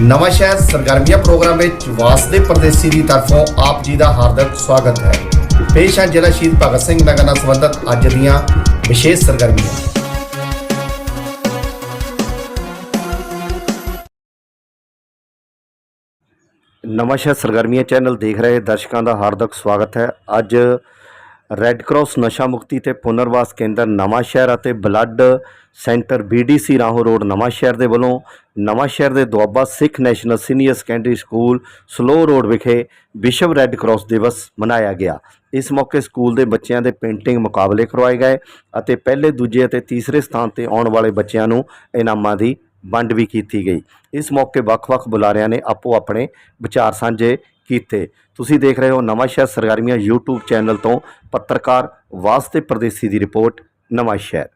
ਨਵਾਂ ਸ਼ਹਿਰ ਸਰਗਰਮੀਆਂ ਪ੍ਰੋਗਰਾਮ ਵਿੱਚ ਵਾਸਦੇ ਪਰਦੇਸੀ ਦੀ ਤਰਫੋਂ ਆਪ ਜੀ ਦਾ ਹਾਰਦਿਕ ਸਵਾਗਤ ਹੈ। ਪੇਸ਼ ਹੈ ਜ਼ਿਲ੍ਹਾ ਸ਼ਹੀਦ ਭਗਤ ਸਿੰਘ ਨਗਰ ਨਾਲ ਸੰਬੰਧਿਤ ਅੱਜ ਦੀਆਂ ਵਿਸ਼ੇਸ਼ ਸਰਗਰਮੀਆਂ। ਨਵਾਂ ਸ਼ਹਿਰ ਸਰਗਰਮੀਆਂ ਚੈਨਲ ਦੇਖ ਰਹੇ ਦਰਸ਼ਕਾਂ ਦਾ ਹਾਰਦਿਕ ਸਵਾਗਤ ਹੈ। ਅੱਜ ਰੈੱਡ ਕਰਾਸ ਨਸ਼ਾ ਮੁਕਤੀ ਤੇ ਪੁਨਰਵਾਸ ਕੇਂਦਰ ਨਵਾਂ ਸ਼ਹਿਰ ਅਤੇ blood centre BDC Rahon road Nawan Shahar ਦੇ ਵੱਲੋਂ ਨਵਾਂ ਸ਼ਹਿਰ ਦੇ Doaba Sikh national senior secondary school Saloh road ਵਿਖੇ ਵਿਸ਼ਵ ਰੈੱਡ ਕਰਾਸ ਦਿਵਸ ਮਨਾਇਆ ਗਿਆ। ਇਸ ਮੌਕੇ ਸਕੂਲ ਦੇ ਬੱਚਿਆਂ ਦੇ ਪੇਂਟਿੰਗ ਮੁਕਾਬਲੇ ਕਰਵਾਏ ਗਏ ਅਤੇ ਪਹਿਲੇ, ਦੂਜੇ ਅਤੇ ਤੀਸਰੇ ਸਥਾਨ ਤੇ ਆਉਣ ਵਾਲੇ ਬੱਚਿਆਂ ਨੂੰ ਇਨਾਮਾਂ ਦੀ ਵੰਡ ਵੀ ਕੀਤੀ ਗਈ। ਇਸ ਮੌਕੇ ਵੱਖ-ਵੱਖ ਬੁਲਾਰਿਆਂ ਨੇ ਆਪੋ ਆਪਣੇ ਵਿਚਾਰ ਸਾਂਝੇ ਕੀਤੇ। ਤੁਸੀਂ ਦੇਖ ਰਹੇ ਹੋ ਨਵਾਂ ਸ਼ਹਿਰ ਸਰਗਰਮੀਆਂ YouTube ਚੈਨਲ ਤੋਂ ਪੱਤਰਕਾਰ ਵਾਸਤੇ ਪਰਦੇਸੀ ਦੀ ਰਿਪੋਰਟ, ਨਵਾਂ ਸ਼ਹਿਰ।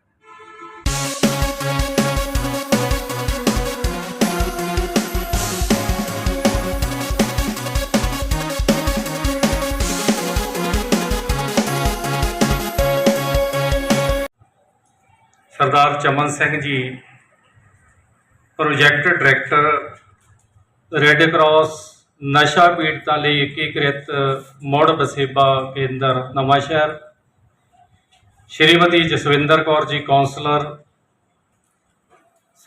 ਸਰਦਾਰ ਚਮਨ Singh ji project director red cross ਨਸ਼ਾ ਪੀੜਤਾਂ ਲਈ ਏਕੀਕ੍ਰਿਤ ਮੁੜ ਬਸੇਬਾ ਕੇਂਦਰ Nawanshahr Shrimati Jaswinder Kaur ji councillor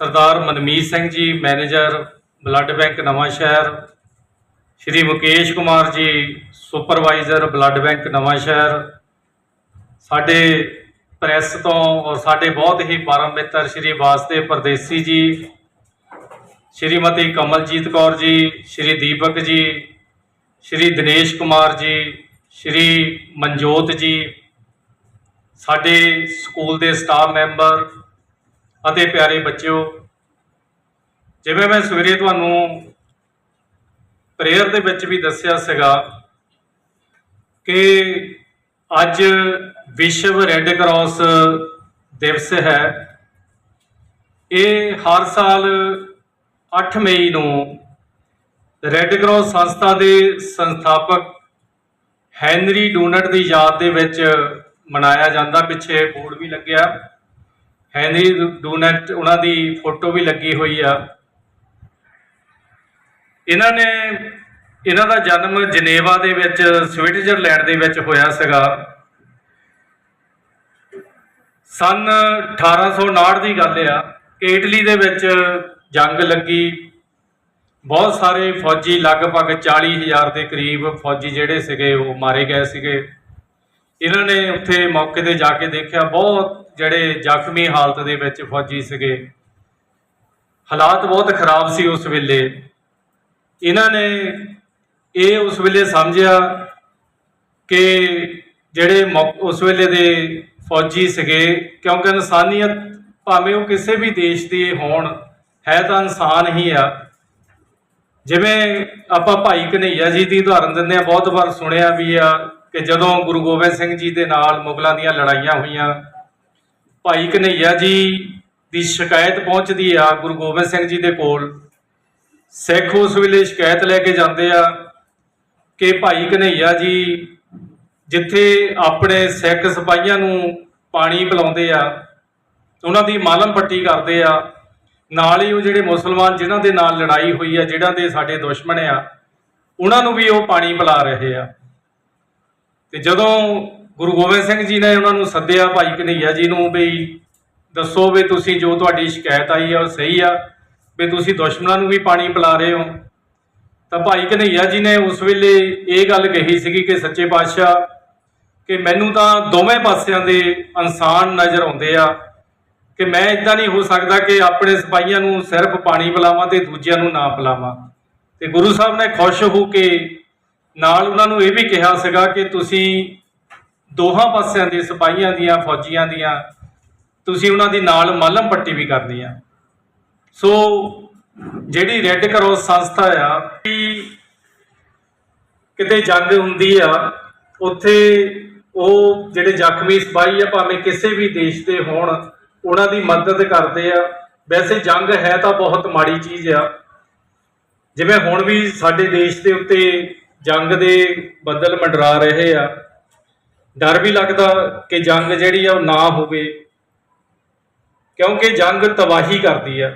Sardar Manmeet Singh ji manager blood bank Nawanshahr Shri Mukesh Kumar ji supervisor blood bank Nawanshahr ਸਾਡੇ ਪ੍ਰੈਸ ਤੋਂ ਔਰ ਸਾਡੇ ਬਹੁਤ ਹੀ ਪਰਮ ਮਿੱਤਰ ਸ਼੍ਰੀ ਵਾਸਤੇ ਪਰਦੇਸੀ ਜੀ, ਸ਼੍ਰੀਮਤੀ ਕਮਲਜੀਤ ਕੌਰ ਜੀ, ਸ਼੍ਰੀ ਦੀਪਕ ਜੀ, ਸ਼੍ਰੀ ਦਿਨੇਸ਼ ਕੁਮਾਰ ਜੀ, ਸ਼੍ਰੀ ਮਨਜੋਤ ਜੀ, ਸਾਡੇ ਸਕੂਲ ਦੇ ਸਟਾਫ ਮੈਂਬਰ ਅਤੇ ਪਿਆਰੇ ਬੱਚਿਓ, ਜਿਵੇਂ ਮੈਂ ਸਵੇਰੇ ਤੁਹਾਨੂੰ ਪ੍ਰੇਅਰ ਦੇ ਵਿੱਚ ਵੀ ਦੱਸਿਆ ਸੀਗਾ ਕਿ ਅੱਜ ਵਿਸ਼ਵ ਰੈੱਡ ਕਰਾਸ ਦਿਵਸ ਹੈ। ਇਹ ਹਰ ਸਾਲ 8 ਮਈ ਨੂੰ ਰੈੱਡ ਕਰਾਸ ਸੰਸਥਾ ਦੇ ਸੰਸਥਾਪਕ ਹੈਨਰੀ ਡੂਨਟ ਦੀ ਯਾਦ ਦੇ ਵਿੱਚ ਮਨਾਇਆ ਜਾਂਦਾ। ਪਿੱਛੇ ਬੋਰਡ ਵੀ ਲੱਗਿਆ। ਹੈਨਰੀ ਡੂਨਟ ਉਹਨਾਂ ਦੀ ਫੋਟੋ ਵੀ ਲੱਗੀ ਹੋਈ ਆ। ਇਹਨਾਂ ਨੇ, ਇਹਨਾਂ ਦਾ ਜਨਮ ਜਨੇਵਾ ਦੇ ਵਿੱਚ, ਸਵਿਟਜ਼ਰਲੈਂਡ ਦੇ ਵਿੱਚ ਹੋਇਆ ਸੀਗਾ। ਸਨ 1859 ਦੀ ਗੱਲ ਆ ਕਿ ਇਟਲੀ ਦੇ ਵਿੱਚ ਜੰਗ ਲੱਗੀ। ਬਹੁਤ ਸਾਰੇ ਫੌਜੀ, ਲਗਭਗ 40000 ਦੇ ਕਰੀਬ ਫੌਜੀ ਜਿਹੜੇ ਸੀਗੇ, ਉਹ ਮਾਰੇ ਗਏ ਸੀਗੇ। ਇਹਨਾਂ ਨੇ ਉੱਥੇ ਮੌਕੇ ਤੇ ਜਾ ਕੇ ਦੇਖਿਆ, ਬਹੁਤ ਜਿਹੜੇ ਜ਼ਖਮੀ ਹਾਲਤ ਦੇ ਵਿੱਚ ਫੌਜੀ ਸੀਗੇ। ਹਾਲਾਤ ਬਹੁਤ ਖਰਾਬ ਸੀ ਉਸ ਵੇਲੇ। ਇਹਨਾਂ ਨੇ ਇਹ ਉਸ ਵੇਲੇ ਸਮਝਿਆ ਕਿ ਜਿਹੜੇ ਮੌ- ਉਸ ਵੇਲੇ ਦੇ ਫੌਜੀ ਸੀਗੇ, ਕਿਉਂਕਿ ਇਨਸਾਨੀਅਤ ਭਾਵੇਂ ਉਹ ਕਿਸੇ ਵੀ ਦੇਸ਼ ਦੇ ਹੋਣ, ਹੈ ਤਾਂ ਇਨਸਾਨ ਹੀ ਆ। ਜਿਵੇਂ ਆਪਾਂ ਭਾਈ ਕਨਈਆ ਜੀ ਦੀ ਉਦਾਹਰਨ ਦਿੰਦੇ ਆ, ਬਹੁਤ ਵਾਰ ਸੁਣਿਆ ਵੀ ਆ ਕਿ ਜਦੋਂ ਗੁਰੂ ਗੋਬਿੰਦ ਸਿੰਘ ਜੀ ਦੇ ਨਾਲ ਮੁਗਲਾਂ ਦੀਆਂ ਲੜਾਈਆਂ ਹੋਈਆਂ, ਭਾਈ ਕਨਈਆ ਜੀ ਦੀ ਸ਼ਿਕਾਇਤ ਪਹੁੰਚਦੀ ਆ ਗੁਰੂ ਗੋਬਿੰਦ ਸਿੰਘ ਜੀ ਦੇ ਕੋਲ। ਸਿੱਖ ਉਸ ਵੇਲੇ ਸ਼ਿਕਾਇਤ ਲੈ ਕੇ ਜਾਂਦੇ ਆ ਕਿ ਭਾਈ ਕਨਈਆ ਜੀ ਜਿੱਥੇ ਆਪਣੇ ਸਿੱਖ ਸਿਪਾਹੀਆਂ ਨੂੰ ਪਾਣੀ ਪਿਲਾਉਂਦੇ ਆ, ਉਹਨਾਂ ਦੀ ਮਾਲਮ ਪੱਟੀ ਕਰਦੇ ਆ, ਨਾਲ ਹੀ ਉਹ ਜਿਹੜੇ ਮੁਸਲਮਾਨ ਜਿਨ੍ਹਾਂ ਦੇ ਨਾਲ ਲੜਾਈ ਹੋਈ ਆ ਜਿਹੜਾ ਦੇ ਸਾਡੇ ਦੁਸ਼ਮਣ ਆ, ਉਹਨਾਂ ਨੂੰ ਵੀ ਉਹ ਪਾਣੀ ਪਿਲਾ ਰਹੇ ਆ। ਤੇ ਜਦੋਂ ਗੁਰੂ ਗੋਬਿੰਦ ਸਿੰਘ ਜੀ ਨੇ ਉਹਨਾਂ ਨੂੰ ਸੱਦਿਆ ਭਾਈ ਕਨਈਆ ਜੀ ਨੂੰ ਵੀ ਦੱਸੋ ਵੀ ਤੁਸੀਂ ਜੋ ਤੁਹਾਡੀ ਸ਼ਿਕਾਇਤ ਆਈ ਆ, ਉਹ ਸਹੀ ਆ, ਵੀ ਤੁਸੀਂ ਦੁਸ਼ਮਣਾਂ ਨੂੰ ਵੀ ਪਾਣੀ ਪਿਲਾ ਰਹੇ ਹੋ। ਤਾਂ ਭਾਈ ਕਨਈਆ ਜੀ ਨੇ ਉਸ ਵੇਲੇ ਇਹ ਗੱਲ ਕਹੀ ਸੀਗੀ ਕਿ ਸੱਚੇ ਪਾਤਸ਼ਾਹ ਕਿ ਮੈਨੂੰ ਤਾਂ ਦੋਵੇਂ ਪਾਸਿਆਂ ਦੇ ਇਨਸਾਨ ਨਜ਼ਰ ਆਉਂਦੇ ਆ ਕਿ ਮੈਂ ਇਦਾਂ ਨਹੀਂ ਹੋ ਸਕਦਾ ਕਿ ਆਪਣੇ ਸਿਪਾਹੀਆਂ ਨੂੰ ਸਿਰਫ ਪਾਣੀ ਪਿਲਾਵਾਂ ਤੇ ਦੂਜਿਆਂ ਨੂੰ ਨਾ ਪਿਲਾਵਾਂ। ਤੇ ਗੁਰੂ ਸਾਹਿਬ ਨੇ ਖੁਸ਼ ਹੋ ਕੇ ਨਾਲ ਉਹਨਾਂ ਨੂੰ ਇਹ ਵੀ ਕਿਹਾ ਸੀਗਾ ਕਿ ਤੁਸੀਂ ਦੋਹਾਂ ਪਾਸਿਆਂ ਦੇ ਸਿਪਾਹੀਆਂ ਦੀਆਂ, ਫੌਜੀਆਂ ਦੀਆਂ, ਤੁਸੀਂ ਉਹਨਾਂ ਦੀ ਨਾਲ ਮਲਮ ਪੱਟੀ ਵੀ ਕਰਨੀ ਆ। ਸੋ ਜਿਹੜੀ ਰੈੱਡ ਕਰੋਸ ਸੰਸਥਾ ਆ ਕਿ ਕਿਤੇ ਜੰਗ ਹੁੰਦੀ ਆ, ਉੱਥੇ ਉਹ ਜਿਹੜੇ ਜ਼ਖਮੀ ਸਿਪਾਹੀ ਆ, ਭਾਵੇਂ ਕਿਸੇ ਵੀ ਦੇਸ਼ ਦੇ ਹੋਣ, ਉਹਨਾਂ ਦੀ ਮਦਦ ਕਰਦੇ ਆ। ਵੈਸੇ ਜੰਗ ਹੈ ਤਾਂ ਬਹੁਤ ਮਾੜੀ ਚੀਜ਼ ਆ। ਜਿਵੇਂ ਹੁਣ ਵੀ ਸਾਡੇ ਦੇਸ਼ ਦੇ ਉੱਤੇ ਜੰਗ ਦੇ ਬੱਦਲ ਮੰਡਰਾ ਰਹੇ ਆ। ਡਰ ਵੀ ਲੱਗਦਾ ਕਿ ਜੰਗ ਜਿਹੜੀ ਆ, ਉਹ ਨਾ ਹੋਵੇ। ਕਿਉਂਕਿ ਜੰਗ ਤਬਾਹੀ ਕਰਦੀ ਆ।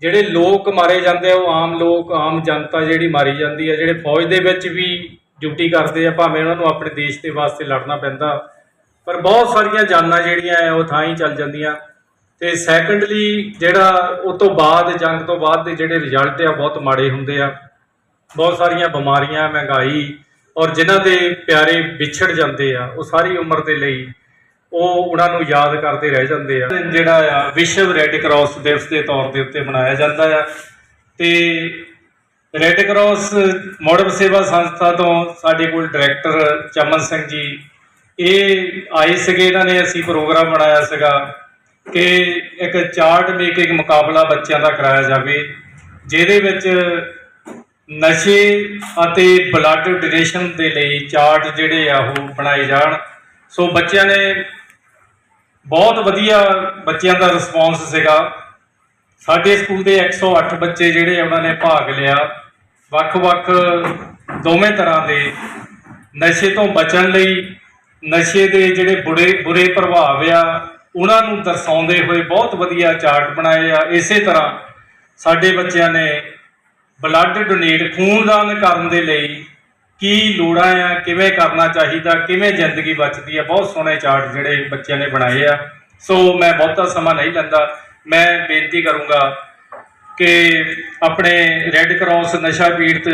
ਜਿਹੜੇ ਲੋਕ ਮਾਰੇ ਜਾਂਦੇ ਆ, ਉਹ ਆਮ ਲੋਕ, ਆਮ ਜਨਤਾ ਜਿਹੜੀ ਮਾਰੀ ਜਾਂਦੀ ਆ, ਜਿਹੜੇ ਫੌਜ ਦੇ ਵਿੱਚ ਵੀ ਡਿਊਟੀ ਕਰਦੇ ਆ, ਭਾਵੇਂ ਉਹਨਾਂ ਨੂੰ ਆਪਣੇ ਦੇਸ਼ ਦੇ ਵਾਸਤੇ ਲੜਨਾ ਪੈਂਦਾ। ਪਰ ਬਹੁਤ ਸਾਰੀਆਂ ਜਾਨਾਂ ਜਿਹੜੀਆਂ ਆ ਉਹ ਥਾਂ ਹੀ ਚੱਲ ਜਾਂਦੀਆਂ। ਤੇ ਸੈਕੰਡਲੀ ਜਿਹੜਾ ਉਹ ਤੋਂ ਬਾਅਦ, ਜੰਗ ਤੋਂ ਬਾਅਦ ਦੇ ਜਿਹੜੇ ਰਿਜ਼ਲਟ ਆ, ਬਹੁਤ ਮਾੜੇ ਹੁੰਦੇ ਆ। ਬਹੁਤ ਸਾਰੀਆਂ ਬਿਮਾਰੀਆਂ, ਮਹਿੰਗਾਈ, ਔਰ ਜਿਨ੍ਹਾਂ ਦੇ ਪਿਆਰੇ ਵਿਛੜ ਜਾਂਦੇ ਆ, ਉਹ ਸਾਰੀ ਉਮਰ ਦੇ ਲਈ ਉਹ ਉਹਨਾਂ ਨੂੰ ਯਾਦ ਕਰਦੇ ਰਹਿ ਜਾਂਦੇ ਆ। ਜਿਹੜਾ ਆ ਵਿਸ਼ਵ ਰੈੱਡ ਕਰਾਸ ਦਿਵਸ ਦੇ ਤੌਰ ਦੇ ਉੱਤੇ ਮਨਾਇਆ ਜਾਂਦਾ ਆ। ਤੇ ਰੈੱਡ ਕਰਾਸ ਮਾਡਲ ਸੇਵਾ ਸੰਸਥਾ ਤੋਂ ਸਾਡੇ ਕੋਲ ਡਾਇਰੈਕਟਰ ਚਮਨ ਸਿੰਘ ਜੀ। ਇਹ ਆਏ ਸੀਗੇ, ਇਹਨਾਂ ਨੇ ਅਸੀਂ ਪ੍ਰੋਗਰਾਮ ਬਣਾਇਆ ਸੀਗਾ ਕਿ ਇੱਕ ਚਾਰਟ ਮੇਕਿੰਗ ਮੁਕਾਬਲਾ ਬੱਚਿਆਂ ਦਾ ਕਰਾਇਆ ਜਾਵੇ, ਜਿਹਦੇ ਵਿੱਚ ਨਸ਼ੇ ਅਤੇ ਬਲੱਡ ਡੋਨੇਸ਼ਨ ਦੇ ਲਈ ਚਾਰਟ ਜਿਹੜੇ ਆ ਉਹ ਬਣਾਏ ਜਾਣ। ਸੋ ਬੱਚਿਆਂ ਨੇ ਬਹੁਤ ਵਧੀਆ ਬੱਚਿਆਂ ਦਾ ਰਿਸਪੌਂਸ ਸੀਗਾ। ਸਾਡੇ ਸਕੂਲ ਦੇ 108 ਬੱਚੇ ਜਿਹੜੇ ਉਹਨਾਂ ਨੇ ਭਾਗ ਲਿਆ। ਵੱਖ-ਵੱਖ ਦੋਵੇਂ ਤਰ੍ਹਾਂ ਦੇ ਨਸ਼ੇ ਤੋਂ ਬਚਣ ਲਈ, ਨਸ਼ੇ ਦੇ ਜਿਹੜੇ ਬੁਰੇ ਬੁਰੇ ਪ੍ਰਭਾਵ ਆ, ਉਹਨਾਂ ਨੂੰ ਦਰਸਾਉਂਦੇ ਹੋਏ ਬਹੁਤ ਵਧੀਆ ਚਾਰਟ ਬਣਾਏ ਆ। ਇਸੇ ਤਰ੍ਹਾਂ ਸਾਡੇ ਬੱਚਿਆਂ ਨੇ ਬਲੱਡ ਡੋਨੇਟ ਖੂਨਦਾਨ ਕਰਨ ਦੇ ਲਈ ਕੀ ਲੋੜਾਂ ਆ, ਕਿਵੇਂ ਕਰਨਾ ਚਾਹੀਦਾ, ਕਿਵੇਂ ਜ਼ਿੰਦਗੀ ਬਚਦੀ ਆ, ਬਹੁਤ ਸੋਹਣੇ ਚਾਰਟ ਜਿਹੜੇ ਬੱਚਿਆਂ ਨੇ ਬਣਾਏ ਆ। ਸੋ ਮੈਂ ਬਹੁਤਾ ਸਮਾਂ ਨਹੀਂ ਲੈਂਦਾ। ਮੈਂ ਬੇਨਤੀ ਕਰੂੰਗਾ ਕਿ ਆਪਣੇ ਰੈੱਡ ਕਰਾਸ ਨਸ਼ਾ ਪੀੜਤ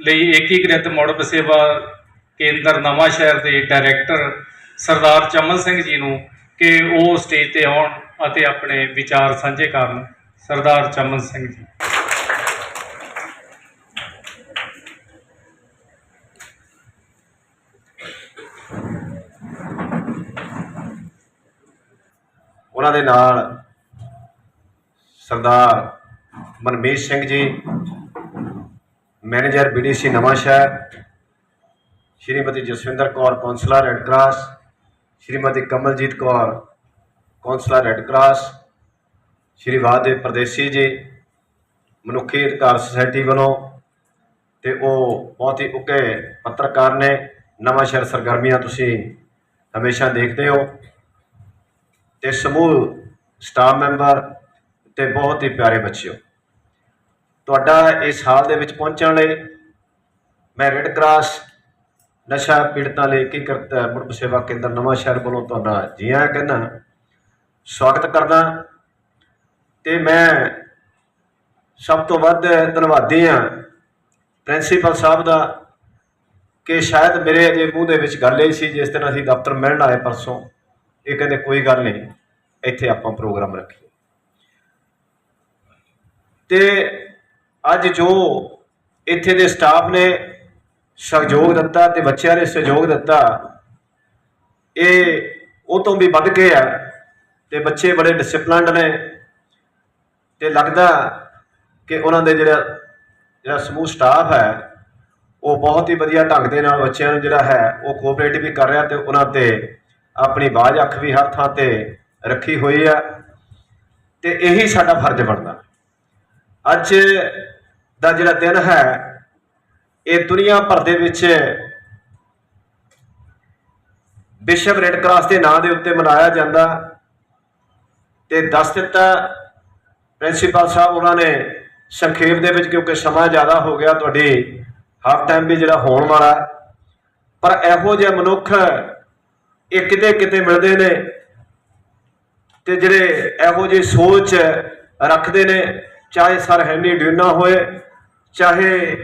ਲਈ ਏਕੀਕ੍ਰਿਤ ਮੁੜ ਸੇਵਾ ਕੇਂਦਰ ਨਵਾਂ ਸ਼ਹਿਰ ਦੇ ਡਾਇਰੈਕਟਰ ਸਰਦਾਰ ਚਮਨ ਸਿੰਘ ਜੀ ਨੂੰ ਕਿ ਉਹ ਸਟੇਜ ਤੇ ਆਉਣ ਅਤੇ ਆਪਣੇ ਵਿਚਾਰ ਸਾਂਝੇ ਕਰਨ ਸਰਦਾਰ ਚਮਨ ਸਿੰਘ ਜੀ। ਉਹਨਾਂ ਦੇ ਨਾਲ ਸਰਦਾਰ Manmeet Singh ji, manager BDC Nawan Shahar, Shrimati Jaswinder Kaur, councillor red cross Shrimati Kamaljit Kaur, councillor red cross Shri Vahdev Pardesi ji, ਮਨੁੱਖੀ ਅਧਿਕਾਰ ਸੁਸਾਇਟੀ ਵੱਲੋਂ ਤੇ ਉਹ ਬਹੁਤ ਹੀ ਉੱਕੇ ਪੱਤਰਕਾਰ ਨੇ, ਨਵਾਂ ਸ਼ਹਿਰ ਸਰਗਰਮੀਆਂ ਤੁਸੀਂ ਹਮੇਸ਼ਾ ਦੇਖਦੇ ਹੋ। ਤੇ ਸਮੂਹ ਸਟਾਫ ਮੈਂਬਰ ਤੇ ਬਹੁਤ ਹੀ ਪਿਆਰੇ ਬੱਚਿਓ ਤੁਹਾਡਾ ਇਸ ਹਾਲ ਦੇ ਵਿੱਚ ਪਹੁੰਚਣ ਲਈ ਮੈਂ ਰੈੱਡ ਕਰਾਸ ਨਸ਼ਾ ਪੀੜਤਾਂ ਲਈ ਏਕੀਕ੍ਰਿਤ ਮੁੜ ਸੇਵਾ ਕੇਂਦਰ ਨਵਾਂ ਸ਼ਹਿਰ ਵੱਲੋਂ ਤੁਹਾਡਾ ਜੀ ਆਇਆਂ ਕਹਿੰਦਾ ਸਵਾਗਤ ਕਰਦਾ ਤੇ ਮੈਂ ਸਭ ਤੋਂ ਵੱਧ ਧੰਨਵਾਦੀ ਹਾਂ ਪ੍ਰਿੰਸੀਪਲ ਸਾਹਿਬ ਦਾ ਕਿ ਸ਼ਾਇਦ ਮੇਰੇ ਅਜੇ ਮੂੰਹ ਦੇ ਵਿੱਚ ਗੱਲ ਇਹ ਸੀ ਜਿਸ ਦਿਨ ਅਸੀਂ ਦਫ਼ਤਰ ਮਿਲਣ ਆਏ ਪਰਸੋਂ, ਇਹ ਕਹਿੰਦੇ ਕੋਈ ਗੱਲ ਨਹੀਂ, ਇੱਥੇ ਆਪਾਂ ਪ੍ਰੋਗਰਾਮ ਰੱਖੀਏ। ਤੇ ਅੱਜ ਜੋ ਇੱਥੇ ਦੇ ਸਟਾਫ ਨੇ ਸਹਿਯੋਗ ਦਿੱਤਾ ਤੇ ਬੱਚਿਆਂ ਨੇ ਸਹਿਯੋਗ ਦਿੱਤਾ, ਇਹ ਉਹ ਤੋਂ ਵੀ ਵੱਧ ਕੇ ਆ ਤੇ ਬੱਚੇ ਬੜੇ ਡਿਸਪਲਿਨਡ ਨੇ ਤੇ ਲੱਗਦਾ ਕਿ ਉਹਨਾਂ ਦੇ ਜਿਹੜਾ ਜਿਹੜਾ ਸਮੂਹ ਸਟਾਫ ਹੈ, ਉਹ ਬਹੁਤ ਹੀ ਵਧੀਆ ਢੰਗ ਦੇ ਨਾਲ ਬੱਚਿਆਂ ਨੂੰ ਜਿਹੜਾ ਹੈ, ਉਹ ਕੋਆਪਰੇਟ ਵੀ ਕਰ ਰਿਹਾ ਤੇ ਉਹਨਾਂ ਤੇ ਆਪਣੀ ਬਾਝ ਅੱਖ ਵੀ ਹਰ ਥਾਂ ਤੇ ਰੱਖੀ ਹੋਈ ਆ ਤੇ ਇਹੀ ਸਾਡਾ ਫਰਜ਼ ਬਣਦਾ। ਅੱਜ ਦਾ ਜਿਹੜਾ ਦਿਨ ਹੈ, ਇਹ ਦੁਨੀਆ ਭਰ ਦੇ ਵਿੱਚ ਵਿਸ਼ਵ ਰੈੱਡ ਕਰਾਸ ਦੇ ਨਾਂ ਦੇ ਉੱਤੇ ਮਨਾਇਆ ਜਾਂਦਾ ਤੇ ਦੱਸ ਦਿੱਤਾ ਪ੍ਰਿੰਸੀਪਲ ਸਾਹਿਬ ਉਹਨਾਂ ਨੇ ਸੰਖੇਪ ਦੇ ਵਿੱਚ ਕਿਉਂਕਿ ਸਮਾਂ ਜ਼ਿਆਦਾ ਹੋ ਗਿਆ, ਤੁਹਾਡੀ ਹਾਫ ਟਾਈਮ ਵੀ ਜਿਹੜਾ ਹੋਣ ਵਾਲਾ ਪਰ ਇਹੋ ਜਿਹੇ ਮਨੁੱਖ ਇਹ ਕਿਤੇ ਕਿਤੇ ਮਿਲਦੇ ਨੇ ਤੇ ਜਿਹੜੇ ਇਹੋ ਜਿਹੀ ਸੋਚ ਰੱਖਦੇ ਨੇ ਚਾਹੇ ਸਰ ਹੈਨੀ ਡਿਊਨਾ ਹੋਏ, ਚਾਹੇ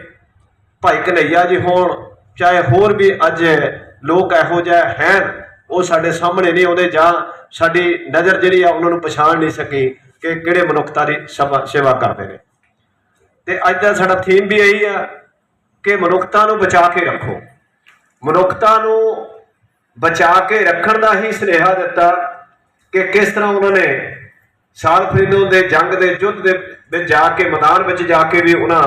ਭਾਈ ਕਨਈਆ ਜੀ ਹੋਣ, ਚਾਹੇ ਹੋਰ ਵੀ ਅੱਜ ਲੋਕ ਇਹੋ ਜਿਹੇ ਹਨ ਉਹ ਸਾਡੇ ਸਾਹਮਣੇ ਨਹੀਂ ਆਉਂਦੇ ਜਾਂ ਸਾਡੀ ਨਜ਼ਰ ਜਿਹੜੀ ਆ ਉਹਨਾਂ ਨੂੰ ਪਛਾਣ ਨਹੀਂ ਸਕੀ ਕਿ ਕਿਹੜੇ ਮਨੁੱਖਤਾ ਦੀ ਸੇਵਾ ਸੇਵਾ ਕਰਦੇ ਨੇ। ਤੇ ਅੱਜ ਦਾ ਸਾਡਾ ਥੀਮ ਵੀ ਇਹੀ ਆ ਕਿ ਮਨੁੱਖਤਾ ਨੂੰ ਬਚਾ ਕੇ ਰੱਖੋ। ਮਨੁੱਖਤਾ ਨੂੰ ਬਚਾ ਕੇ ਰੱਖਣ ਦਾ ਹੀ ਸੁਨੇਹਾ ਦਿੱਤਾ ਕਿ ਕਿਸ ਤਰ੍ਹਾਂ ਉਹਨਾਂ ਨੇ ਸਾਲ ਫਰੀਦੋ ਦੇ ਜੰਗ ਦੇ ਯੁੱਧ ਦੇ ਵਿੱਚ ਜਾ ਕੇ ਮੈਦਾਨ ਵਿੱਚ ਜਾ ਕੇ ਵੀ ਉਹਨਾਂ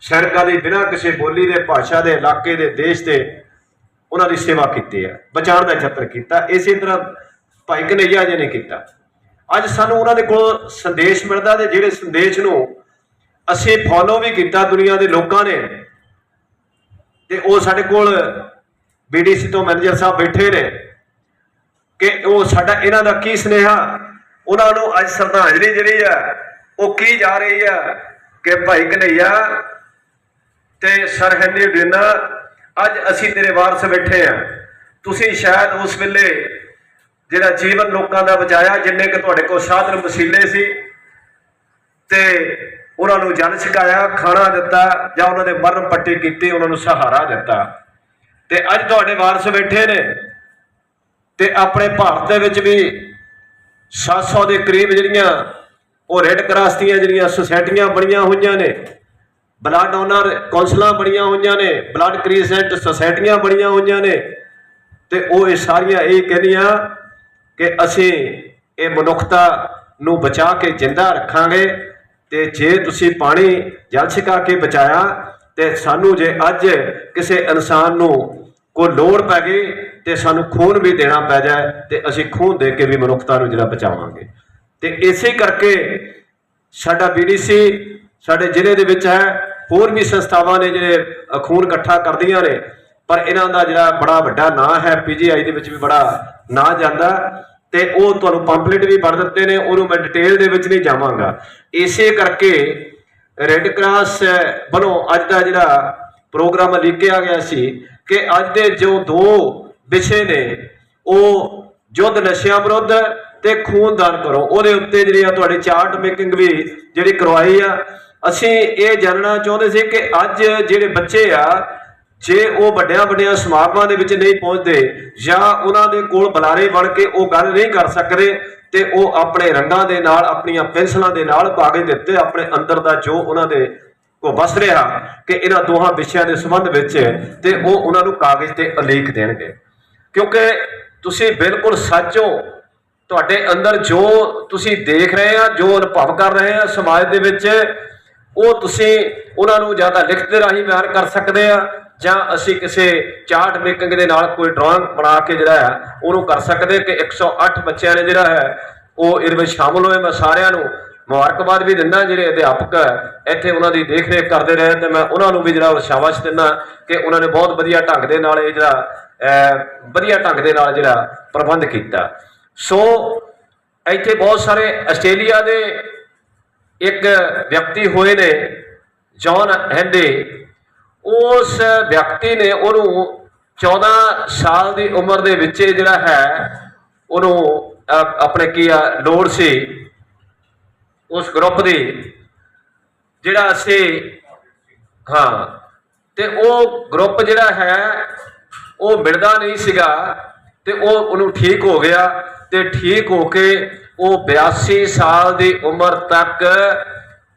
ਸੈਨਿਕਾਂ ਦੀ ਬਿਨਾਂ ਕਿਸੇ ਬੋਲੀ ਦੇ, ਭਾਸ਼ਾ ਦੇ, ਇਲਾਕੇ ਦੇ, ਦੇਸ਼ ਦੇ ਉਹਨਾਂ ਦੀ ਸੇਵਾ ਕੀਤੀ ਹੈ, ਬਚਾਉਣ ਦਾ ਯਤਨ ਕੀਤਾ, ਇਸੇ ਤਰ੍ਹਾਂ ਭਾਈ ਕਨਈਆ ਜੀ ਨੇ ਕੀਤਾ। ਅੱਜ ਸਾਨੂੰ ਉਹਨਾਂ ਦੇ ਕੋਲ ਸੰਦੇਸ਼ ਮਿਲਦਾ ਤੇ ਜਿਹੜੇ ਸੰਦੇਸ਼ ਨੂੰ ਅਸੀਂ ਫੋਲੋ ਵੀ ਕੀਤਾ ਦੁਨੀਆ ਦੇ ਲੋਕਾਂ ਨੇ, ਤੇ ਉਹ ਸਾਡੇ ਕੋਲ ਬੀਡੀਸੀ ਤੋਂ ਮੈਨੇਜਰ ਸਾਹਿਬ ਬੈਠੇ ਨੇ ਕਿ ਉਹ ਸਾਡਾ ਇਹਨਾਂ ਦਾ ਕੀ ਸੁਨੇਹਾ, ਉਹਨਾਂ ਨੂੰ ਅੱਜ ਸ਼ਰਧਾਂਜਲੀ ਜਿਹੜੀ ਆ ਉਹ ਕੀ ਜਾ ਰਹੀ ਆ ਕਿ ਭਾਈ ਕਨਈਆ ਤੇ ਸਰ ਡਿਨਾ, ਅੱਜ ਅਸੀਂ ਤੇਰੇ ਵਾਰਸ ਬੈਠੇ ਆ ਤੁਸੀਂ ਸ਼ਾਇਦ ਉਸ ਵੇਲੇ ਜਿਹੜਾ ਜੀਵਨ ਲੋਕਾਂ ਦਾ ਬਚਾਇਆ, ਜਿੰਨੇ ਕਿ ਤੁਹਾਡੇ ਕੋਲ ਸਾਧਨ ਵਸੀਲੇ ਸੀ ਤੇ ਉਹਨਾਂ ਨੂੰ ਜਲ ਛਕਾਇਆ, ਖਾਣਾ ਦਿੱਤਾ ਜਾਂ ਉਹਨਾਂ ਦੇ ਮਰਨ ਪੱਟੀ ਕੀਤੀ, ਉਹਨਾਂ ਨੂੰ ਸਹਾਰਾ ਦਿੱਤਾ। ਤੇ ਅੱਜ ਤੁਹਾਡੇ ਵਾਰਸ ਬੈਠੇ ਨੇ ਤੇ ਆਪਣੇ ਭਾਰਤ ਦੇ ਵਿੱਚ ਵੀ 700 ਦੇ ਕਰੀਬ ਜਿਹੜੀਆਂ ਉਹ ਰੈੱਡ ਕਰਾਸ ਦੀਆਂ ਜਿਹੜੀਆਂ ਸੁਸਾਇਟੀਆਂ ਬਣੀਆਂ ਹੋਈਆਂ ਨੇ ਬਲੱਡ ਡੋਨਰ ਕੌਂਸਲਾਂ ਬਣੀਆਂ ਹੋਈਆਂ ਨੇ ਬਲੱਡ ਕ੍ਰੀਸੈਂਟ ਸੁਸਾਇਟੀਆਂ ਬਣੀਆਂ ਹੋਈਆਂ ਨੇ, ਤੇ ਉਹ ਇਹ ਸਾਰੀਆਂ ਇਹ ਕਹਿੰਦੀਆਂ ਕਿ ਅਸੀਂ ਇਹ ਮਨੁੱਖਤਾ ਨੂੰ ਬਚਾ ਕੇ ਜਿੰਦਾ ਰੱਖਾਂਗੇ ਤੇ ਜੇ ਤੁਸੀਂ ਪਾਣੀ ਜਲ ਛਕਾ ਕੇ ਬਚਾਇਆ, ਤੇ ਸਾਨੂੰ ਜੇ ਅੱਜ ਕਿਸੇ ਇਨਸਾਨ ਨੂੰ ਕੋਈ ਲੋੜ ਪੈ ਗਈ, ਤੇ ਸਾਨੂੰ ਖੂਨ ਵੀ ਦੇਣਾ ਪੈ ਜਾਏ, ਤੇ ਅਸੀਂ ਖੂਨ ਦੇ ਕੇ ਵੀ ਮਨੁੱਖਤਾ ਨੂੰ ਜਿਹੜਾ ਬਚਾਵਾਂਗੇ। ਤੇ ਇਸੇ ਕਰਕੇ ਸਾਡਾ ਬੀਡੀਸੀ ਸਾਡੇ ਜ਼ਿਲ੍ਹੇ ਦੇ ਵਿੱਚ ਹੈ, ਹੋਰ ਵੀ ਸੰਸਥਾਵਾਂ ਨੇ ਜਿਹੜੇ ਖੂਨ ਇਕੱਠਾ ਕਰਦੀਆਂ ਨੇ, ਪਰ ਇਹਨਾਂ ਦਾ ਜਿਹੜਾ ਬੜਾ ਵੱਡਾ ਨਾਂ ਹੈ ਪੀਜੀਆਈ ਦੇ ਵਿੱਚ ਵੀ ਬੜਾ ਨਾਂ ਜਾਂਦਾ ਤੇ ਉਹ ਤੁਹਾਨੂੰ ਪੰਪਲੇਟ ਵੀ ਪੜ ਦਿੱਤੇ ਨੇ, ਉਹਨੂੰ ਮੈਂ ਡਿਟੇਲ ਦੇ ਵਿੱਚ ਨਹੀਂ ਜਾਵਾਂਗਾ। ਇਸੇ ਕਰਕੇ ਰੈੱਡ ਕਰਾਸ ਵੱਲੋਂ ਅੱਜ ਦਾ ਜਿਹੜਾ ਪ੍ਰੋਗਰਾਮ ਲਿਖਿਆ ਗਿਆ ਸੀ ਕਿ ਅੱਜ ਦੇ ਜੋ ਦੋ ਵਿਸ਼ੇ ਨੇ, ਉਹ ਯੁੱਧ ਨਸ਼ਿਆਂ ਵਿਰੁੱਧ ਤੇ ਖੂਨ ਦਾਨ ਕਰੋ। ਉਹਦੇ ਉੱਤੇ ਜਿਹੜੀ ਆ ਤੁਹਾਡੀ ਚਾਰਟ ਮੇਕਿੰਗ ਵੀ ਜਿਹੜੀ ਕਰਵਾਈ ਆ। ਅਸੀਂ ਇਹ ਜਾਣਨਾ ਚਾਹੁੰਦੇ ਸੀ ਕਿ ਅੱਜ ਜਿਹੜੇ ਬੱਚੇ ਆ, ਜੇ ਉਹ ਵੱਡਿਆਂ ਵੱਡਿਆਂ ਸਮਾਗਮਾਂ ਦੇ ਵਿੱਚ ਨਹੀਂ ਪਹੁੰਚਦੇ ਜਾਂ ਉਹਨਾਂ ਦੇ ਕੋਲ ਬੁਲਾਰੇ ਬਣ ਕੇ ਉਹ ਗੱਲ ਨਹੀਂ ਕਰ ਸਕਦੇ ਤੇ ਉਹ ਆਪਣੇ ਰੰਗਾਂ ਦੇ ਨਾਲ, ਆਪਣੀਆਂ ਪੈਨਸਲਾਂ ਦੇ ਨਾਲ ਕਾਗਜ਼ ਦਿੱਤੇ ਆਪਣੇ ਅੰਦਰ ਦਾ ਜੋ ਉਹਨਾਂ ਦੇ ਕੋ ਵਸ ਰਿਹਾ ਕਿ ਇਹਨਾਂ ਦੋਹਾਂ ਵਿਸ਼ਿਆਂ ਦੇ ਸੰਬੰਧ ਵਿੱਚ ਤੇ ਉਹ ਉਹਨਾਂ ਨੂੰ ਕਾਗਜ਼ ਤੇ ਉਲੇਖ ਦੇਣਗੇ। ਕਿਉਂਕਿ ਤੁਸੀਂ ਬਿਲਕੁਲ ਸੱਚ ਹੋ ਤੁਹਾਡੇ ਅੰਦਰ ਜੋ ਤੁਸੀਂ ਦੇਖ ਰਹੇ ਆ ਜੋ ਅਨੁਭਵ ਕਰ ਰਹੇ ਆ ਸਮਾਜ ਦੇ ਵਿੱਚ ਉਹ ਤੁਸੀਂ ਉਹਨਾਂ ਨੂੰ ਜ਼ਿਆਦਾ ਲਿਖਤ ਦੇ ਰਾਹੀਂ ਬਿਆਨ ਕਰ ਸਕਦੇ ਆ ਜਾਂ ਅਸੀਂ ਕਿਸੇ ਚਾਰਟ ਮੇਕਿੰਗ ਦੇ ਨਾਲ ਕੋਈ ਡਰਾਇੰਗ ਬਣਾ ਕੇ ਜਿਹੜਾ ਹੈ ਉਹਨੂੰ ਕਰ ਸਕਦੇ ਕਿ 108 ਬੱਚਿਆਂ ਨੇ ਜਿਹੜਾ ਹੈ ਉਹ ਇਹਦੇ ਵਿੱਚ ਸ਼ਾਮਲ ਹੋਏ। ਮੈਂ ਸਾਰਿਆਂ ਨੂੰ ਮੁਬਾਰਕਬਾਦ ਵੀ ਦਿੰਦਾ ਜਿਹੜੇ ਅਧਿਆਪਕ ਹੈ, ਇੱਥੇ ਉਹਨਾਂ ਦੀ ਦੇਖ ਰੇਖ ਕਰਦੇ ਰਹੇ ਤੇ ਮੈਂ ਉਹਨਾਂ ਨੂੰ ਵੀ ਜਿਹੜਾ ਸ਼ਾਬਾਸ਼ ਦਿੰਦਾ ਕਿ ਉਹਨਾਂ ਨੇ ਬਹੁਤ ਵਧੀਆ ਢੰਗ ਦੇ ਨਾਲ ਇਹ ਜਿਹੜਾ ਵਧੀਆ ਢੰਗ ਦੇ ਨਾਲ ਜਿਹੜਾ ਪ੍ਰਬੰਧ ਕੀਤਾ। ਸੋ ਇੱਥੇ ਬਹੁਤ ਸਾਰੇ ਆਸਟ੍ਰੇਲੀਆ ਦੇ ਇੱਕ ਵਿਅਕਤੀ ਹੋਏ ਨੇ, ਜੌਨ ਹੈਂਡੇ। ਉਸ ਵਿਅਕਤੀ ਨੇ ਉਹਨੂੰ 14 ਸਾਲ ਦੀ ਉਮਰ ਦੇ ਵਿੱਚ ਜਿਹੜਾ ਹੈ, ਉਹਨੂੰ ਆਪਣੇ ਕੀ ਆ, ਲੋੜ ਸੀ। ਉਸ ਗਰੁੱਪ ਦੀ ਜਿਹੜਾ ਅਸੀਂ ਹਾਂ, ਤੇ ਉਹ ਗਰੁੱਪ ਜਿਹੜਾ ਹੈ, ਉਹ ਮਿਲਦਾ ਨਹੀਂ ਸੀਗਾ। ਤੇ ਉਹ ਉਹਨੂੰ ਠੀਕ ਹੋ ਗਿਆ ਤੇ ਠੀਕ ਹੋ ਕੇ ਉਹ 82 ਸਾਲ ਦੀ ਉਮਰ ਤੱਕ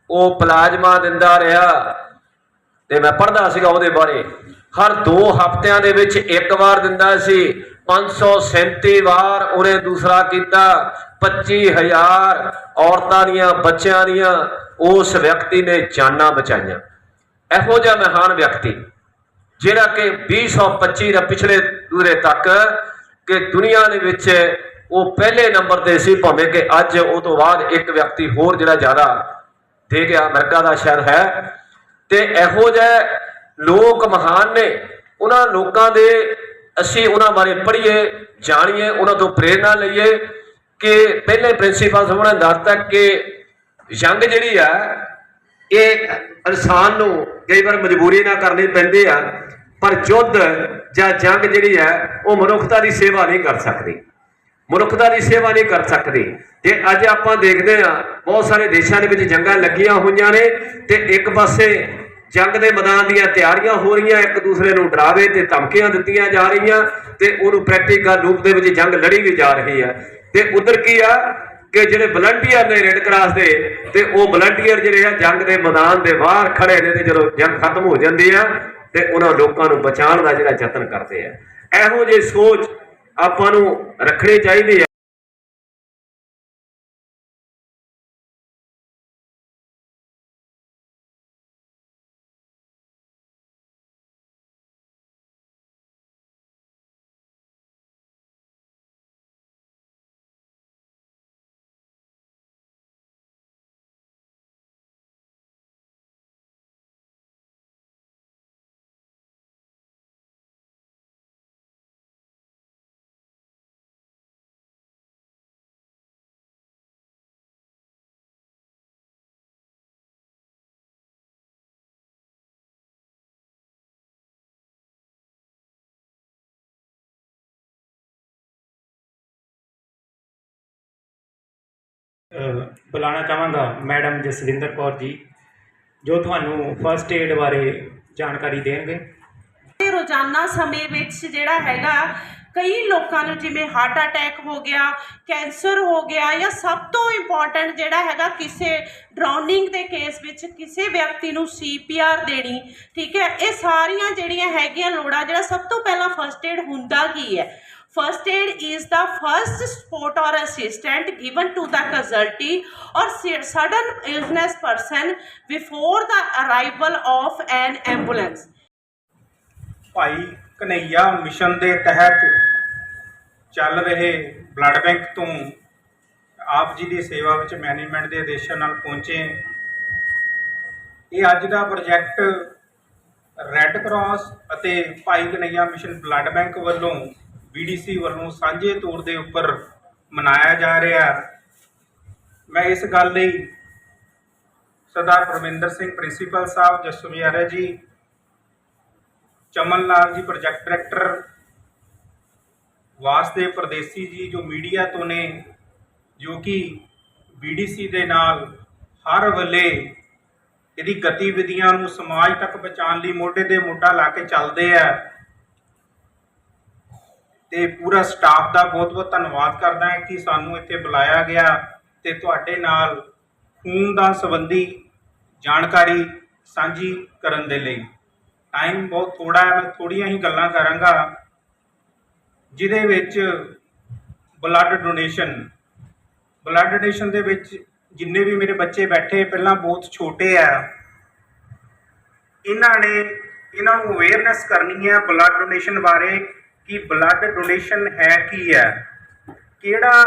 ਉਹ ਪਲਾਜ਼ਮਾ ਦਿੰਦਾ ਰਿਹਾ। ਤੇ ਮੈਂ ਪੜ੍ਹਦਾ ਸੀਗਾ ਉਹਦੇ ਬਾਰੇ। ਹਰ 2 ਹਫ਼ਤਿਆਂ ਦੇ ਵਿੱਚ ਇੱਕ ਵਾਰ ਦਿੰਦਾ ਸੀ। 537 ਵਾਰ ਉਹਨੇ ਦੂਸਰਾ ਕੀਤਾ। 25000 ਔਰਤਾਂ ਦੀਆਂ, ਬੱਚਿਆਂ ਦੀਆਂ ਉਸ ਵਿਅਕਤੀ ਨੇ ਜਾਨਾਂ ਬਚਾਈਆਂ। ਇਹੋ ਜਿਹਾ ਮਹਾਨ ਵਿਅਕਤੀ, ਜਿਹੜਾ ਕਿ 2025 ਦਾ ਪਿਛਲੇ ਦੂਰੇ ਤੱਕ ਕਿ ਦੁਨੀਆ ਦੇ ਵਿੱਚ ਉਹ ਪਹਿਲੇ ਨੰਬਰ ਤੇ ਸੀ, ਭਾਵੇਂ ਕਿ ਅੱਜ ਉਹ ਤੋਂ ਬਾਅਦ ਇੱਕ ਵਿਅਕਤੀ ਹੋਰ ਜਿਹੜਾ ਜ਼ਿਆਦਾ ਦੇ ਗਿਆ, ਅਮਰੀਕਾ ਦਾ ਸ਼ਹਿਰ ਹੈ। ਤੇ ਇਹੋ ਜਿਹੇ ਲੋਕ ਮਹਾਨ ਨੇ। ਉਹਨਾਂ ਲੋਕਾਂ ਦੇ ਅਸੀਂ ਉਹਨਾਂ ਬਾਰੇ ਪੜ੍ਹੀਏ, ਜਾਣੀਏ, ਉਹਨਾਂ ਤੋਂ ਪ੍ਰੇਰਣਾ ਲਈਏ ਕਿ ਪਹਿਲੇ ਪ੍ਰਿੰਸੀਪਲ ਸਾਹਿਬ ਨੇ ਦੱਸਤਾ ਕਿ ਯੰਗ ਜਿਹੜੀ ਆ ਇਹ ਇਨਸਾਨ ਨੂੰ ਕਈ ਵਾਰ ਮਜਬੂਰੀ ਨਾ ਕਰਨੀ ਪੈਂਦੀ ਆ। ਪਰ ਯੁੱਧ ਜਾਂ ਜੰਗ ਜਿਹੜੀ ਹੈ, ਉਹ ਮਨੁੱਖਤਾ ਦੀ ਸੇਵਾ ਨਹੀਂ ਕਰ ਸਕਦੀ। ਮਨੁੱਖਤਾ ਦੀ ਸੇਵਾ ਨਹੀਂ ਕਰ ਸਕਦੀ। ਤੇ ਅੱਜ ਆਪਾਂ ਦੇਖਦੇ ਆ ਬਹੁਤ ਸਾਰੇ ਦੇਸ਼ਾਂ ਦੇ ਵਿੱਚ ਜੰਗਾਂ ਲੱਗੀਆਂ ਹੋਈਆਂ ਨੇ ਤੇ ਇੱਕ ਪਾਸੇ ਜੰਗ ਦੇ ਮੈਦਾਨ ਦੀਆਂ ਤਿਆਰੀਆਂ ਹੋ ਰਹੀਆਂ, ਇੱਕ ਦੂਸਰੇ ਨੂੰ ਡਰਾਵੇ ਤੇ ਧਮਕੀਆਂ ਦਿੱਤੀਆਂ ਜਾ ਰਹੀਆਂ ਤੇ ਉਹਨੂੰ ਪ੍ਰੈਕਟੀਕਲ ਰੂਪ ਦੇ ਵਿੱਚ ਜੰਗ ਲੜੀ ਵੀ ਜਾ ਰਹੀ ਹੈ। ਤੇ ਉਧਰ ਕੀ ਆ ਕਿ ਜਿਹੜੇ ਵਲੰਟੀਅਰ ਨੇ ਰੈੱਡ ਕਰਾਸ ਦੇ, ਤੇ ਉਹ ਵਲੰਟੀਅਰ ਜਿਹੜੇ ਆ ਜੰਗ ਦੇ ਮੈਦਾਨ ਦੇ ਬਾਹਰ ਖੜੇ ਨੇ ਤੇ ਜਦੋਂ ਜੰਗ ਖਤਮ ਹੋ ਜਾਂਦੀ ਆ ਤੇ ਉਹਨਾਂ ਲੋਕਾਂ ਨੂੰ ਬਚਾਉਣ ਦਾ ਜਿਹੜਾ ਯਤਨ ਕਰਦੇ ਆ। ਇਹੋ ਜਿਹੀ ਸੋਚ ਆਪਾਂ ਨੂੰ ਰੱਖਣੀ ਚਾਹੀਦੀ ਹੈ ਬੁਲਾਉਣਾ ਚਾਹਾਂਗਾ ਮੈਡਮ ਜਸਵਿੰਦਰ ਕੌਰ ਜੀ, ਜੋ ਤੁਹਾਨੂੰ ਫਸਟ ਏਡ ਬਾਰੇ ਜਾਣਕਾਰੀ ਦੇਣਗੇ। ਤੇ ਰੋਜ਼ਾਨਾ ਸਮੇਂ ਵਿੱਚ ਜਿਹੜਾ ਹੈਗਾ, ਕਈ ਲੋਕਾਂ ਨੂੰ ਜਿਵੇਂ ਹਾਰਟ ਅਟੈਕ ਹੋ ਗਿਆ, ਕੈਂਸਰ ਹੋ ਗਿਆ ਜਾਂ ਸਭ ਤੋਂ ਇੰਪੋਰਟੈਂਟ ਜਿਹੜਾ ਹੈਗਾ, ਕਿਸੇ ਡਰਾਉਨਿੰਗ ਦੇ ਕੇਸ ਵਿੱਚ ਕਿਸੇ ਵਿਅਕਤੀ ਨੂੰ ਸੀਪੀਆਰ ਦੇਣੀ, ਠੀਕ ਹੈ, ਇਹ ਸਾਰੀਆਂ ਜਿਹੜੀਆਂ ਹੈਗੀਆਂ ਲੋੜਾਂ, ਜਿਹੜਾ ਸਭ ਤੋਂ ਪਹਿਲਾਂ ਫਸਟ ਏਡ ਹੁੰਦਾ ਕੀ ਹੈ? First aid is the first support or assistant given to the casualty or su- sudden illness person before the arrival of an ambulance. Bhai Kanhaiya mission ਦੇ ਤਹਿਤ ਚੱਲ ਰਹੇ ਬਲੱਡ ਬੈਂਕ ਤੋਂ ਆਪ ਜੀ ਦੀ ਸੇਵਾ ਵਿੱਚ ਮੈਨੇਜਮੈਂਟ ਦੇ ਆਦੇਸ਼ਾਂ ਨਾਲ ਪਹੁੰਚੇ ਇਹ ਅੱਜ ਦਾ ਪ੍ਰੋਜੈਕਟ ਰੈੱਡ ਕਰਾਸ ਅਤੇ Bhai Kanhaiya mission blood bank ਵੱਲੋਂ ਬੀਡੀਸੀ ਵੱਲੋਂ ਸਾਂਝੇ ਤੌਰ ਦੇ ਉੱਪਰ ਮਨਾਇਆ ਜਾ ਰਿਹਾ ਮੈਂ ਇਸ ਗੱਲ ਲਈ ਸਰਦਾਰ ਪਰਮਿੰਦਰ ਸਿੰਘ ਪ੍ਰਿੰਸੀਪਲ ਸਾਹਿਬ ਜਸਵਿਆਰਾ ਜੀ, ਚਮਨ ਲਾਲ ਜੀ ਪ੍ਰੋਜੈਕਟ ਡਾਇਰੈਕਟਰ ਵਾਸਦੇਵ ਪ੍ਰਦੇਸੀ ਜੀ ਜੋ ਮੀਡੀਆ ਤੋਂ ਨੇ, ਜੋ ਕਿ ਬੀਡੀਸੀ ਦੇ ਨਾਲ ਹਰ ਵੇਲੇ ਇਹਦੀ ਗਤੀਵਿਧੀਆਂ ਨੂੰ ਸਮਾਜ ਤੱਕ ਪਹੁੰਚਾਉਣ ਲਈ ਮੋਢੇ 'ਤੇ ਮੋਢਾ ਲਾ ਕੇ ਚੱਲਦੇ ਆ। ਤੇ ਪੂਰਾ ਸਟਾਫ ਦਾ ਬਹੁਤ-ਬਹੁਤ ਧੰਨਵਾਦ ਕਰਦਾ ਹਾਂ ਕਿ ਸਾਨੂੰ ਇੱਥੇ ਬੁਲਾਇਆ ਗਿਆ ਤੇ ਤੁਹਾਡੇ ਨਾਲ ਖੂਨ ਦਾ ਸੰਬੰਧੀ ਜਾਣਕਾਰੀ ਸਾਂਝੀ ਕਰਨ ਦੇ ਲਈ। ਟਾਈਮ ਬਹੁਤ ਥੋੜਾ ਹੈ, ਮੈਂ ਥੋੜੀਆਂ ਹੀ ਗੱਲਾਂ ਕਰਾਂਗਾ, ਜਿਹਦੇ ਵਿੱਚ ਬਲੱਡ ਡੋਨੇਸ਼ਨ ਬਲੱਡ ਡੋਨੇਸ਼ਨ ਦੇ ਵਿੱਚ ਜਿੰਨੇ ਵੀ ਮੇਰੇ ਬੱਚੇ ਬੈਠੇ, ਪਹਿਲਾਂ ਬਹੁਤ ਛੋਟੇ ਆ। ਇਹਨਾਂ ਨੇ, ਇਹਨਾਂ ਨੂੰ ਅਵੇਅਰਨੈਸ ਕਰਨੀ ਹੈ ਬਲੱਡ ਡੋਨੇਸ਼ਨ ਬਾਰੇ। ਕਿ ਬਲੱਡ ਡੋਨੇਸ਼ਨ ਹੈ ਕੀ ਹੈ? ਕਿਹੜਾ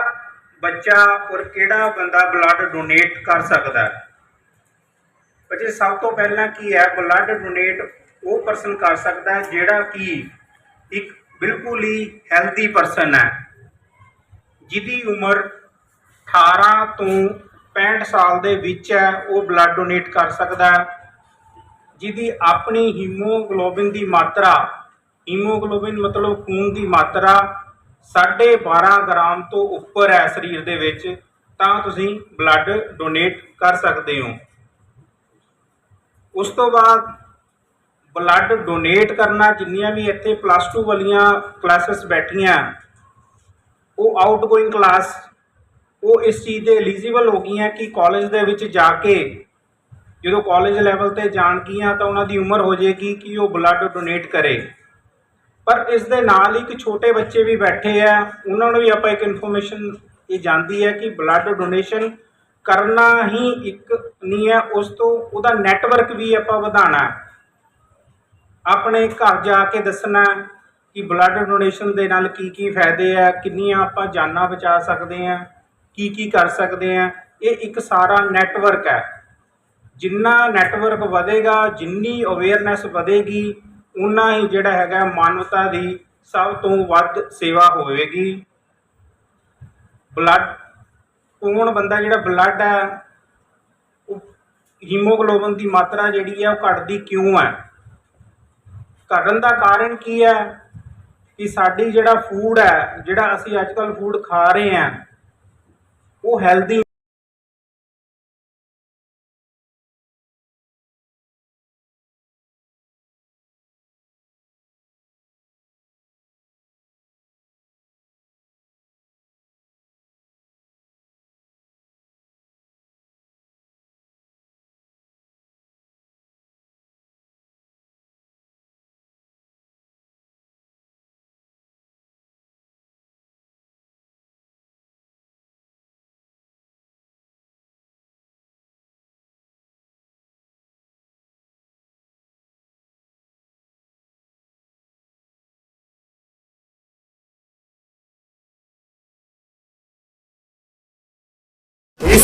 ਬੱਚਾ ਔਰ ਕਿਹੜਾ ਬੰਦਾ ਬਲੱਡ ਡੋਨੇਟ ਕਰ ਸਕਦਾ ਹੈ? ਬੱਚੇ ਸਭ ਤੋਂ ਪਹਿਲਾਂ ਕੀ ਹੈ ਬਲੱਡ ਡੋਨੇਟ ਉਹ ਪਰਸਨ ਕਰ ਸਕਦਾ ਹੈ ਜਿਹੜਾ ਕਿ ਇੱਕ ਬਿਲਕੁਲ ਹੀ ਹੈਲਦੀ ਪਰਸਨ ਹੈ, ਜਿਹਦੀ ਉਮਰ 18 ਤੋਂ 65 ਸਾਲ ਦੇ ਵਿੱਚ ਹੈ, ਉਹ ਬਲੱਡ ਡੋਨੇਟ ਕਰ ਸਕਦਾ ਹੈ, ਜਿਹਦੀ ਆਪਣੀ ਹੀਮੋਗਲੋਬਿਨ ਦੀ ਮਾਤਰਾ ਹੀਮੋਗਲੋਬਿਨ ਮਤਲਬ ਖੂਨ ਦੀ ਮਾਤਰਾ 12.5 ਗ੍ਰਾਮ ਤੋਂ ਉੱਪਰ ਹੈ ਸਰੀਰ ਦੇ ਵਿੱਚ, ਤਾਂ ਤੁਸੀਂ ਬਲੱਡ ਡੋਨੇਟ ਕਰ ਸਕਦੇ ਹੋ। ਉਸ ਤੋਂ ਬਾਅਦ ਬਲੱਡ ਡੋਨੇਟ ਕਰਨਾ, ਜਿੰਨੀਆਂ ਵੀ ਇੱਥੇ ਪਲੱਸ 2 ਵਾਲੀਆਂ ਕਲਾਸਿਸ ਬੈਠੀਆਂ, ਉਹ ਆਊਟਗੋਇੰਗ ਕਲਾਸ ਉਹ ਇਸ ਚੀਜ਼ ਦੇ ਐਲੀਜੀਬਲ ਹੋ ਗਈਆਂ ਕਿ ਕਾਲਜ ਦੇ ਵਿੱਚ ਜਾ ਕੇ ਜਦੋਂ ਕਾਲਜ ਲੈਵਲ ਤੇ ਜਾਣਗੀਆਂ ਤਾਂ ਉਹਨਾਂ ਦੀ ਉਮਰ ਹੋ ਜਾਏਗੀ ਕਿ ਉਹ ਬਲੱਡ ਡੋਨੇਟ ਕਰੇ। ਪਰ ਇਸ ਦੇ ਨਾਲ ਇੱਕ ਛੋਟੇ ਬੱਚੇ ਵੀ ਬੈਠੇ ਆ। ਉਹਨਾਂ ਨੂੰ ਵੀ ਆਪਾਂ ਇੱਕ ਇਨਫੋਰਮੇਸ਼ਨ ਇਹ ਜਾਂਦੀ ਹੈ ਕਿ ਬਲੱਡ ਡੋਨੇਸ਼ਨ ਕਰਨਾ ਹੀ ਇੱਕ ਨਹੀਂ ਹੈ, ਉਸ ਤੋਂ ਉਹਦਾ ਨੈਟਵਰਕ ਵੀ ਆਪਾਂ ਵਧਾਉਣਾ ਆਪਣੇ ਘਰ ਜਾ ਕੇ ਦੱਸਣਾ ਕਿ ਬਲੱਡ ਡੋਨੇਸ਼ਨ ਦੇ ਨਾਲ ਕੀ ਕੀ ਫਾਇਦੇ ਆ, ਕਿੰਨੀਆਂ ਆਪਾਂ ਜਾਨਾਂ ਬਚਾ ਸਕਦੇ ਆ ਕੀ ਕੀ ਕਰ ਸਕਦੇ ਆ ਇਹ ਇੱਕ ਸਾਰਾ ਨੈਟਵਰਕ ਹੈ। ਜਿੰਨਾ ਨੈਟਵਰਕ ਵਧੇਗਾ, ਜਿੰਨੀ ਅਵੇਅਰਨੈਸ ਵਧੇਗੀ ਉਨਾ ਹੀ ਜਿਹੜਾ ਹੈਗਾ ਮਾਨਵਤਾ ਦੀ ਸਭ ਤੋਂ ਵੱਧ ਸੇਵਾ ਹੋਵੇਗੀ। ਬਲੱਡ, ਕੌਣ ਬੰਦਾ ਜਿਹੜਾ ਬਲੱਡ ਹੈ, ਉਹ ਹੀਮੋਗਲੋਬਿਨ ਦੀ ਮਾਤਰਾ ਜਿਹੜੀ ਹੈ ਉਹ ਘਟਦੀ ਕਿਉਂ ਹੈ? ਘਟਣ ਦਾ ਕਾਰਨ ਕੀ ਹੈ? ਕਿ ਸਾਡੀ ਜਿਹੜਾ ਫੂਡ ਹੈ, ਜਿਹੜਾ ਅਸੀਂ ਅੱਜ ਕੱਲ੍ਹ ਫੂਡ ਖਾ ਰਹੇ ਹਾਂ, ਉਹ ਹੈਲਦੀ